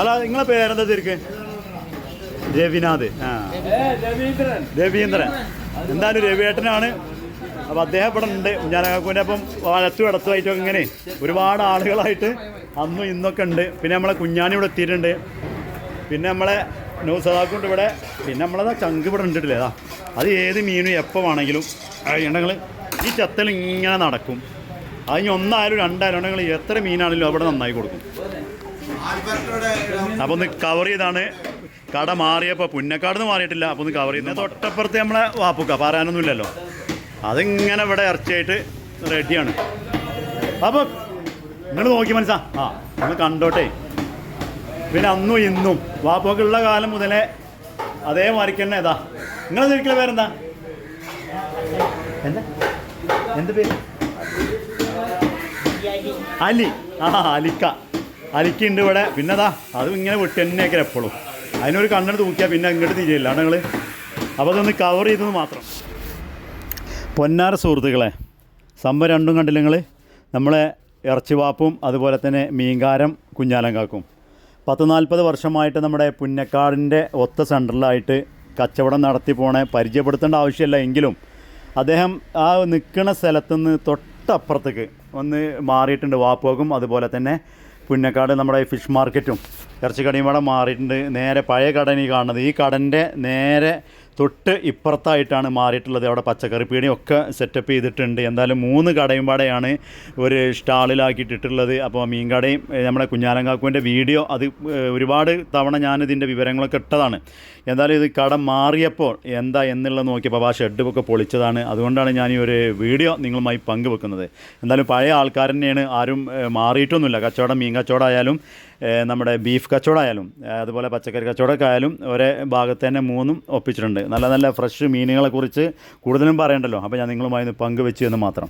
അല്ല നിങ്ങളെ പേരെന്താ തിരിക്ക് രവിനാഥ്. ആ. രവീന്ദ്രൻ. എന്തായാലും രവിയേട്ടനാണ്. അപ്പോൾ അദ്ദേഹം ഇവിടെ ഉണ്ട്. ഞാനൂന്റെ അപ്പം വലത്തും ഇടത്തുമായിട്ടും ഇങ്ങനെ ഒരുപാട് ആളുകളായിട്ട് അന്നും ഇന്നൊക്കെ ഉണ്ട്. പിന്നെ നമ്മളെ കുഞ്ഞാനി ഇവിടെ എത്തിയിട്ടുണ്ട്. പിന്നെ നമ്മളെ ന്യൂസതാക്കുണ്ട് ഇവിടെ. പിന്നെ നമ്മളതാ ചങ്ക് ഇവിടെ ഉണ്ടിട്ടില്ലേ അതാ അത് ഏത് മീനും എപ്പോൾ വേണമെങ്കിലും. ഉണ്ടെങ്കിൽ ഈ ചത്തൽ ഇങ്ങനെ നടക്കും. അതിന് ഒന്നായാലും രണ്ടായാലും ഉണ്ടെങ്കിൽ എത്ര മീനാണെങ്കിലും അവിടെ നന്നായി കൊടുക്കും. അപ്പോൾ ഒന്ന് കവർ ചെയ്താണ്. കട മാറിയപ്പോൾ പുന്നക്കാട് നിന്ന് മാറിയിട്ടില്ല. അപ്പോൾ ഒന്ന് കവർ ചെയ്യുന്നത് തൊട്ടപ്പുറത്ത് നമ്മളെ വാപ്പുക്ക പറയാനൊന്നുമില്ലല്ലോ. അതിങ്ങനെ ഇവിടെ ഇറച്ചിയായിട്ട് റെഡിയാണ് അപ്പോൾ നിങ്ങൾ നോക്കി മനസ്സാ. ആ നിങ്ങൾ കണ്ടോട്ടെ. പിന്നെ അന്നും ഇന്നും വാപ്പൊക്കെയുള്ള കാലം മുതലേ അതേ തന്നെ ഇതാ. നിങ്ങൾ തിരിക്കല പേരെന്താ? എന്താ? എന്ത് പേര്? അലി. ആ അലിക്ക. അലിക്കുണ്ട് ഇവിടെ. പിന്നെ അതാ അതും ഇങ്ങനെ വിട്ട് തന്നെയൊക്കെ എപ്പോഴും അതിനൊരു കണ്ണെടുത്ത് തൂക്കിയാൽ പിന്നെ ഇങ്ങോട്ട് തിരിയില്ല. നിങ്ങൾ അപ്പോൾ അതൊന്ന് കവർ ചെയ്തത് മാത്രം. പൊന്നാര സുഹൃത്തുക്കളെ സംഭവം രണ്ടും കണ്ടില്ല നിങ്ങൾ നമ്മളെ ഇറച്ചിവാപ്പും അതുപോലെ തന്നെ മീൻകാരം കുഞ്ഞാലങ്കാക്കും. പത്ത് നാൽപ്പത് വർഷമായിട്ട് നമ്മുടെ പുന്നക്കാടിന്റെ ഒത്ത സെന്ററിലായിട്ട് കച്ചവടം നടത്തി പോണേ പരിചയപ്പെടുത്തേണ്ട ആവശ്യമില്ല എങ്കിലും അദ്ദേഹം ആ നിൽക്കുന്ന സ്ഥലത്തുനിന്ന് തൊട്ടപ്പുറത്തേക്ക് ഒന്ന് മാറിയിട്ടുണ്ട് വാപ്പോക്കും അതുപോലെ തന്നെ പുന്നക്കാട് നമ്മുടെ ഫിഷ് മാർക്കറ്റും ഇറച്ചിക്കടയും കൂടെ മാറിയിട്ടുണ്ട്. നേരെ പഴയ കടനി കാണുന്നത്. ഈ കടന്റെ നേരെ തൊട്ട് ഇപ്പുറത്തായിട്ടാണ് മാറിയിട്ടുള്ളത്. അവിടെ പച്ചക്കറി പീടിയൊക്കെ സെറ്റപ്പ് ചെയ്തിട്ടുണ്ട്. എന്തായാലും മൂന്ന് കടയും പാടെയാണ് ഒരു സ്റ്റാളിലാക്കിയിട്ടിട്ടുള്ളത്. അപ്പോൾ മീൻ കടയും നമ്മുടെ കുഞ്ഞാലങ്കാക്കുവിന്റെ വീഡിയോ അത് ഒരുപാട് തവണ ഞാനിതിന്റെ വിവരങ്ങളൊക്കെ ഇട്ടതാണ്. എന്തായാലും ഇത് കട മാറിയപ്പോൾ എന്താ എന്നുള്ളത് നോക്കിയപ്പോൾ ആ ഷെഡ് ഒക്കെ പൊളിച്ചതാണ്. അതുകൊണ്ടാണ് ഞാൻ ഈ ഒരു വീഡിയോ നിങ്ങളുമായി പങ്കുവെക്കുന്നത്. എന്തായാലും പഴയ ആൾക്കാർ തന്നെയാണ്. ആരും മാറിയിട്ടൊന്നുമില്ല. കച്ചവടം മീൻ കച്ചവടമായാലും നമ്മുടെ ബീഫ് കച്ചവടമായാലും അതുപോലെ പച്ചക്കറി കച്ചവടമൊക്കെ ആയാലും ഒരേ ഭാഗത്ത് തന്നെ മൂന്നും ഒപ്പിച്ചിട്ടുണ്ട്. നല്ല നല്ല ഫ്രഷ് മീനുകളെക്കുറിച്ച് കൂടുതലും പറയണ്ടല്ലോ. അപ്പോൾ ഞാൻ നിങ്ങളുമായി പങ്കുവെച്ചു എന്ന് മാത്രം.